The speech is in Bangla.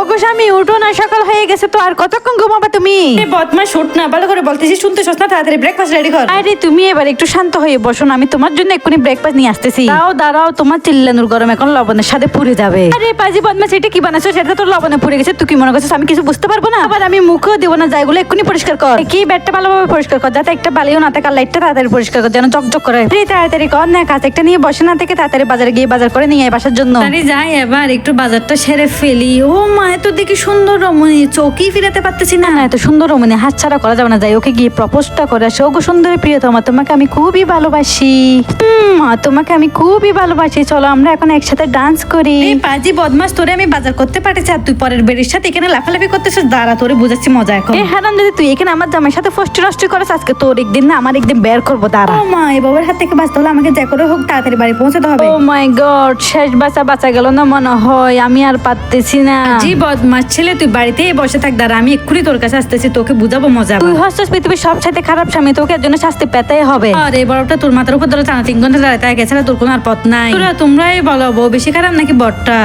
ওগো স্বামী উঠো না সকাল হয়ে গেছে তো আর কতক্ষণ ঘুমাবা তুমি? বদমাস শুট না ভালো করে বলতেছি শুনতে শোস না তাড়াতাড়ি ব্রেকফাস্ট রেডি কর। আরে তুমি এবার একটু শান্ত হয়ে বসো না আমি তোমার জন্য এক্ষুনি ব্রেকফাস্ট নিয়ে আসতেছি। দাও দাঁড়াও তোমার চিল্লানুর গরম এখন লবণের সাথে পুড়ে যাবে। আরে পাজি বদমাস এটা কি বানাচ্ছো? সেটা তো লবণে পুড়ে গেছে তুই কি মনে করছিস আমি কিছু বুঝতে পারব না? আবার আমি মুখও দেবো না যাইগুলো এক্ষুনি পরিষ্কার কর। কি ব্যাটটা ভালোভাবে পরিষ্কার কর যাতে একটা বালিও না থাকে আর লাইটটা তাড়াতাড়ি পরিষ্কার কর যেন চকচক করে। আরে তাড়াতাড়ি কর না কাজ একটা নিয়ে বসে না থেকে তাড়াতাড়ি বাজারে গিয়ে বাজার করে নিয়ে আয় বাসার জন্য। আরে যাই এবার একটু বাজারটা সেরে ফেলি। ও মা এত দেখি সুন্দর রমণী চৌকি ফিরাতে পারতেছি না। এত সুন্দর রমণী হাত ছাড়া করা যাবে না। যাই ওকে গিয়ে প্রপোজটা করে আসো। ওগো সুন্দরী প্রিয়তমা তোমাকে আমি খুবই ভালোবাসি। মা, তোমাকে আমি খুবই ভালোবাসি। চলো আমরা এখন একসাথে ডান্স করি। এই পাজি বদমাস তোরে আমি বাজার করতে পারতেছি। আর তুই পরের বেড়ির সাথে এখানে লাফালাফি করতেছিস? দাঁড়া তোরে বুঝাচ্ছি মজা এখন। এ হারাম যদি তুই এখানে আমার জামাইয়ের সাথে ফষ্টি নষ্ট করিস আজকে তোর একদিন না আমার একদিন বের করব দাঁড়া। ও মা এই বাবার হাত থেকে বাঁচতে হলে আমাকে যা করে হোক তাড়াতাড়ি বাড়ি পৌঁছাতে হবে। ও মাই গড শেষ বাঁচা বাঁচা গেল না মনে হয়। আমি আর পারতেছি না। জি বদমাস ছেলে তুই বাড়িতেই বসে থাক দাঁড়া আমি এক্ষুনি তোর কাছে আসতেছি তোকে বুঝাবো মজা তুই হচ্ছিস পৃথিবীর সব সাথে খারাপ স্বামী তোকে এর জন্য শাস্তি পেতেই হবে। আর এই বরফটা তোর মাথার উপর ধরে টানা তিন ঘণ্টা দাঁড়াতে গেছে তোর কোনো আর পথ নাই। তোরা তোমরাই বলো বউ বেশি খারাপ নাকি বরটা